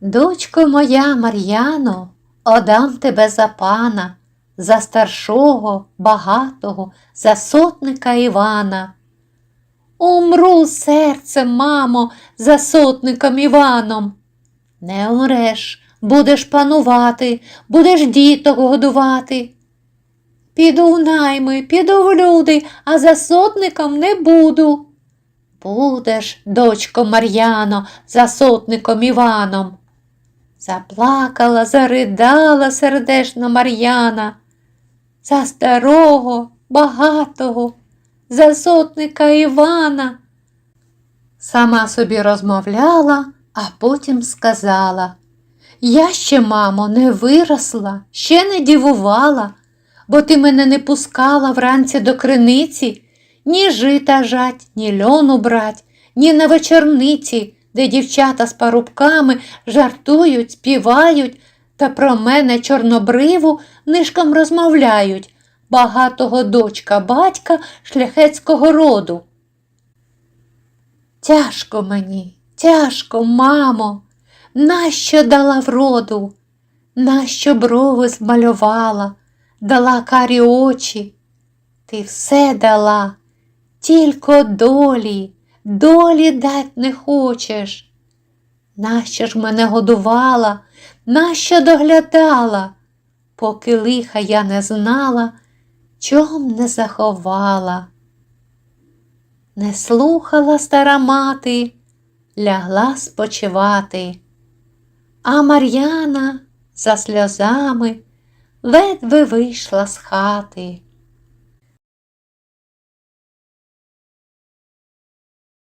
Дочко моя Мар'яно, одам тебе за пана, за старшого, багатого, за сотника Івана. Умру серцем, мамо, за сотником Іваном. Не умреш, будеш панувати, будеш діток годувати. Піду в найми, піду в люди, а за сотником не буду. Будеш, дочко Мар'яно, за сотником Іваном. Заплакала, заридала сердешно Мар'яна. За старого, багатого, за сотника Івана. Сама собі розмовляла, а потім сказала Я ще, мамо, не виросла, ще не дівувала, бо ти мене не пускала вранці до криниці, ні жита жать, ні льону брать, ні на вечорниці, де дівчата з парубками жартують, співають та про мене чорнобриву нишком розмовляють, багатого дочка батька шляхетського роду. Тяжко мені, тяжко, мамо, нащо дала вроду, нащо брови змалювала, дала карі очі. Ти все дала, тільки долі, долі дать не хочеш. Нащо ж мене годувала, нащо доглядала, поки лиха я не знала, чом не заховала. Не слухала стара мати, лягла спочивати, а Мар'яна за сльозами ледве вийшла з хати.